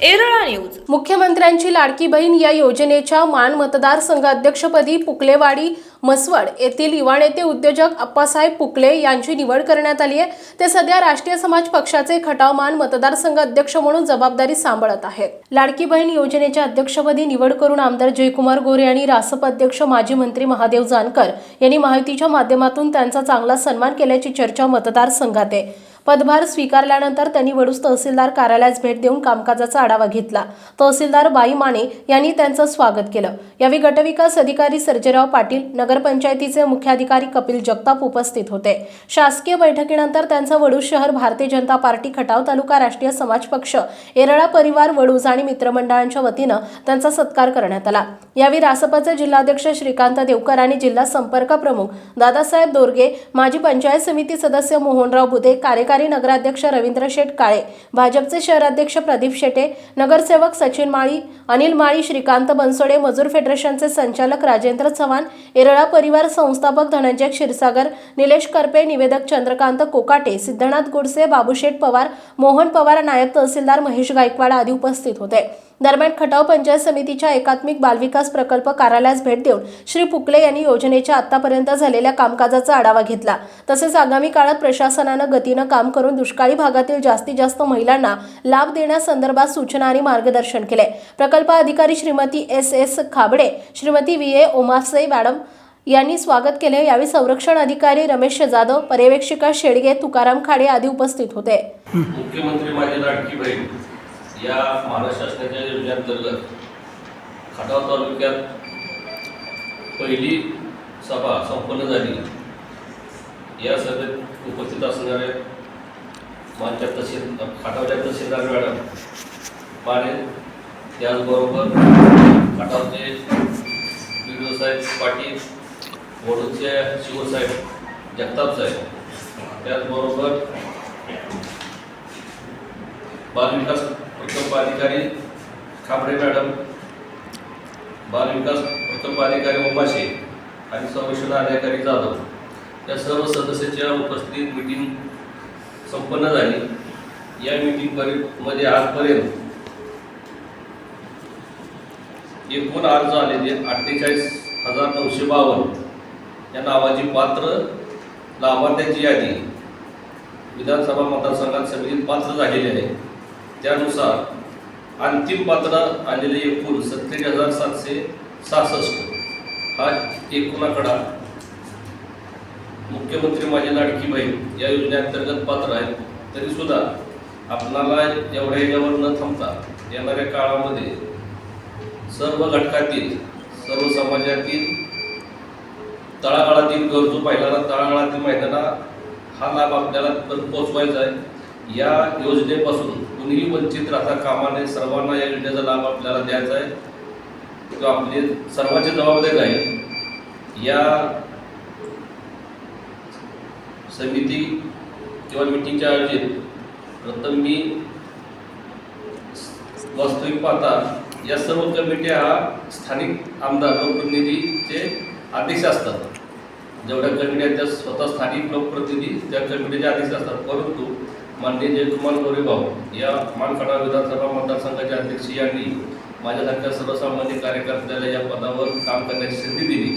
Erala news. मुख्यमंत्र्यांची लाडकी बहीण या योजनेच्या मान मतदारसंघ अध्यक्षपदी पुकलेवाडी मसवड येथील युवा नेते उद्योजक अप्पासाहेब पुकले यांची निवड करण्यात आली आहे. ते सध्या राष्ट्रीय समाज पक्षाचे खटाव मान मतदारसंघ अध्यक्ष म्हणून जबाबदारी सांभाळत आहेत. लाडकी बहीण योजनेच्या अध्यक्षपदी निवड करून आमदार जयकुमार गोरे आणि रासप अध्यक्ष माजी मंत्री महादेव जानकर यांनी माहितीच्या माध्यमातून त्यांचा चांगला सन्मान केल्याची चर्चा मतदारसंघात आहे. पदभार स्वीकारल्यानंतर त्यांनी वडूस तहसीलदार कार्यालयास भेट देऊन कामकाजाचा आढावा घेतला. तहसीलदार बाई माने यांनी त्यांचं स्वागत केलं. यावेळी गटविकास अधिकारी सर्जेराव पाटील नगरपंचायतीचे मुख्याधिकारी कपिल जगताप उपस्थित होते. शासकीय बैठकीनंतर त्यांचा वडूज शहर भारतीय जनता पार्टी खटाव तालुका राष्ट्रीय समाज पक्ष एरळा परिवार वडूज आणि मित्रमंडळांच्या वतीनं त्यांचा सत्कार करण्यात आला. यावेळी रासपाचे जिल्हाध्यक्ष श्रीकांत देवकर आणि जिल्हा संपर्क प्रमुख दादासाहेब दोरगे माजी पंचायत समिती सदस्य मोहनराव बुधे कार्यकारी नगराध्यक्ष रवींद्र शेठ काळे भाजपचे शहराध्यक्ष प्रदीप शेटे नगरसेवक सचिन माळी अनिल माळी श्रीकांत बनसोडे मजूर फेडरेशनचे संचालक राजेंद्र चव्हाण एरळा परिवार संस्थापक धनंजय क्षीरसागर निलेश करपे निवेदक चंद्रकांत कोकाटे सिद्धनाथ गुडसे बाबूशेठ पवार मोहन पवार नायब तहसीलदार महेश गायकवाड आदी उपस्थित होते. दरम्यान खटाव पंचायत समितीच्या एकात्मिक बालविकास प्रकल्प कार्यालयास भेट देऊन श्री फुकले यांनी योजनेच्या आतापर्यंत झालेल्या कामकाजाचा आढावा घेतला. तसेच आगामी काळात प्रशासनानं गतीनं काम करून दुष्काळी भागातील जास्तीत जास्त महिलांना लाभ देण्यासंदर्भात सूचना आणि मार्गदर्शन केले प्रकल्प अधिकारी Shrimati S S Khabde Shrimati V A Omase madam यांनी स्वागत केले यावेळी संरक्षण अधिकारी रमेश जाधव पर्यवेक्षिका शेडगे तुकाराम खाडे आदी उपस्थित होते. मुख्यमंत्री माझी लाडकी बहीण. या महाराष्ट्र शासनाच्या योजनेअंतर्गत खटाव तालुक्यात पहिली सभा संपन्न झाली. या सभेत उपस्थित असणारे मानच्या तहसील खाटावच्या तहसीलदार मॅडम माने त्याचबरोबर खाटावचे बी साहेब पाटील वडूचे शिवसाहेब जगताप साहेब त्याचबरोबर बालविकास प्रकल्प अधिकारी खाबडे मॅडम बालविकास प्रकल्प अधिकारी उमाशे आणि संरक्षण अधिकारी जाधव. या सर्व सदस्याच्या उपस्थित मीटिंग संपन्न झाली. या मीटिंगमध्ये आजपर्यंत एकूण अर्ज आलेले अठ्ठेचाळीस हजार नऊशे बावन्न. या नावाची पात्र लाभार्थ्यांची यादी विधानसभा मतदारसंघात समितीत पात्र झालेले आहे. त्यानुसार अंतिम पात्र आलेले एकूण सत्तेचाळीस हजार सातशे सहासष्ट. हा एकूण आकडा मुख्यमंत्री माझी लाडकी बहीण या योजनेअंतर्गत पात्र आहेत. तरी सुद्धा आपणाला एवढ्या याच्यावर न थांबता येणाऱ्या काळामध्ये सर्व घटकातील सर्व समाजातील तळागाळातील गरजू महिलांना तळागाळातील महिलांना हा लाभ आपल्याला पोचवायचा आहे. या योजनेपासून कुणीही वंचित राहता कामाने सर्वांना या योजनेचा लाभ आपल्याला द्यायचा आहे. तो आपली सर्वांची जबाबदारी आहे या समिती किंवा मिटिंगच्या आयोजित प्रथम मी वास्तविक पाहता या सर्व कमिट्या हा स्थानिक आमदार लोकप्रतिनिधीचे आदेश असतात. जेवढ्या कमिट्या त्या स्वतः स्थानिक लोकप्रतिनिधी त्या कमिटीचे आदेश असतात. परंतु माननीय जयकुमार गोरे भाऊ या मानखडा विधानसभा मतदारसंघाचे अध्यक्ष यांनी माझ्यासारख्या सर्वसामान्य कार्यकर्त्याला या पदावर काम करण्याची संधी दिली.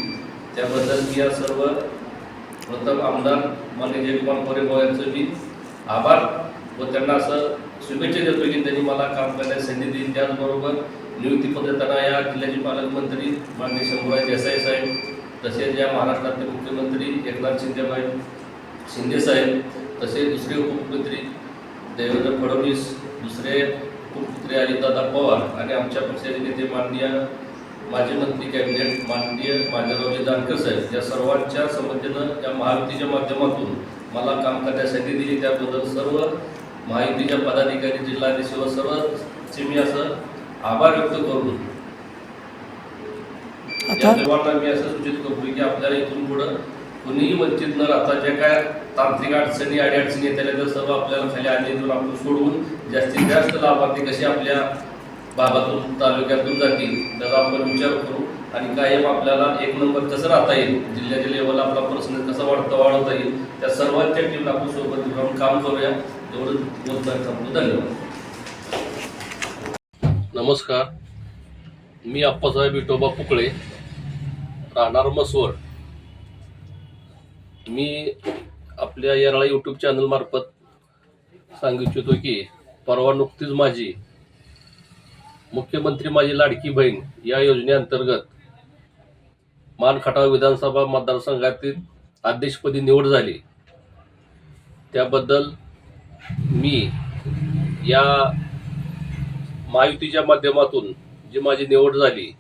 त्याबद्दल मी या सर्व प्रथम आमदार माननीय जयकुमार गोरे भाऊ यांचं मी आभार व त्यांना असं शुभेच्छा देतो की त्यांनी मला काम करण्याची संधी दिली. त्याचबरोबर नियुक्ती पद्धतीनं या जिल्ह्याचे पालकमंत्री माननीय शंभूराज देसाई साहेब तसेच या महाराष्ट्राचे मुख्यमंत्री एकनाथ शिंदेबाई शिंदे तसेच दुसरे उपमुख्यमंत्री देवेंद्र फडणवीस दुसरे उपमुख्यमंत्री अजितदादा पवार आणि आमच्या पक्षाचे नेते माननीय माजी मंत्री कॅबिनेट माननीय माधवरावजी जानकर साहेब या सर्वांच्या संमतीनं या महायुतीच्या माध्यमातून मला काम करण्यासाठी दिली. त्याबद्दल सर्व महायुतीच्या पदाधिकारी जिल्हाधीश व सर्वचे मी असं आभार व्यक्त करून या सर्वांना मी असं सूचित करतो की आपल्याला इथून पुढं कुणीही वंचित न राहता ज्या काय तांत्रिक अडचणी अडीअडचणी येत त्या सर्व आपल्याला खाली आलेतून आपण सोडवून जास्तीत जास्त लाभार्थी कसे आपल्या भागातून तालुक्यातून जातील त्याचा आपण विचार करू. आणि कायम आपल्याला एक नंबर कसं राहता येईल जिल्ह्याच्या लेवलला आपला पर्सनल कसा वाढता वाढवता येईल त्या सर्वांच्या टीम आपण सोबत राहून काम करूया. एवढं बोलताना थांबतो. धन्यवाद. नमस्कार. मी अप्पासाहेब विठोबा पुकळे राहणार मसवड मी आपल्या येराळा यूट्यूब चॅनलमार्फत सांगू इच्छितो की परवा नुकतीच माझी मुख्यमंत्री माझी लाडकी बहीण या योजनेअंतर्गत मानखटाव विधानसभा मतदारसंघातील अध्यक्षपदी निवड झाली. त्याबद्दल मी या महायुतीच्या माध्यमातून जी माझी निवड झाली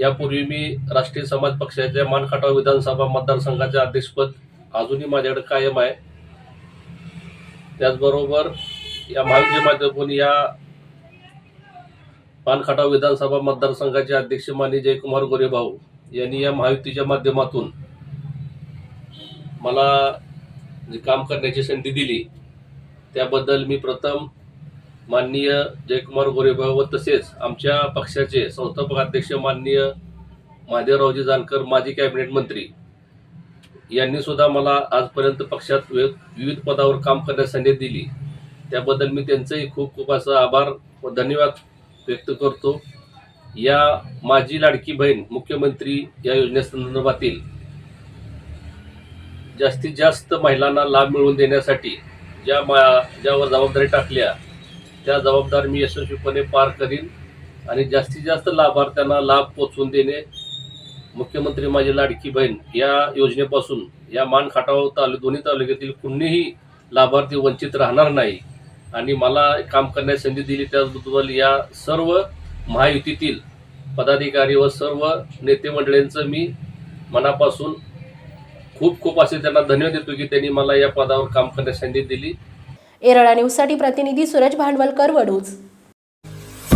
यापूर्वी मी राष्ट्रीय समाज पक्षाच्या मानखटाव विधानसभा मतदारसंघाचे अध्यक्षपद अजूनही माझ्याकडे कायम आहे. त्याचबरोबर या महाविजय माध्यमातून या पानखटाव विधानसभा मतदारसंघाचे अध्यक्ष माननीय जयकुमार गोरेभाऊ यांनी या महायुतीच्या माध्यमातून मला जे काम करण्याची संधी दिली त्याबद्दल मी प्रथम माननीय जयकुमार गोरेभाऊ व तसेच आमच्या पक्षाचे संस्थापक अध्यक्ष माननीय महादेवरावजी जानकर माजी कॅबिनेट मंत्री यांनी सुद्धा मला आजपर्यंत पक्षात विविध पदावर काम करण्यास संधी दिली. त्याबद्दल मी त्यांचंही खूप खूप असं आभार व धन्यवाद व्यक्त करतो. या माझी लाडकी बहीण मुख्यमंत्री या योजनेसंदर्भातील जास्तीत जास्त महिलांना लाभ मिळवून देण्यासाठी ज्या मा ज्यावर जबाबदारी टाकल्या त्या जबाबदारी मी यशस्वीपणे पार करीन आणि जास्तीत जास्त लाभार्थ्यांना लाभ पोचवून देणे मुख्यमंत्री माझी लाडकी बहीण या योजनेपासून या मान खाटाव तालु दोन्ही तालुक्यातील कुणीही लाभार्थी वंचित राहणार नाही. आणि मला काम करण्याची संधी दिली त्याबद्दल या सर्व महायुतीतील पदाधिकारी व सर्व नेते मंडळींचं मी मनापासून खूप खूप असे त्यांना धन्यवाद देतो की त्यांनी मला या पदावर काम करण्याची संधी दिली. एरळा न्यूजसाठी प्रतिनिधी सूरज भांडवलकर वडूज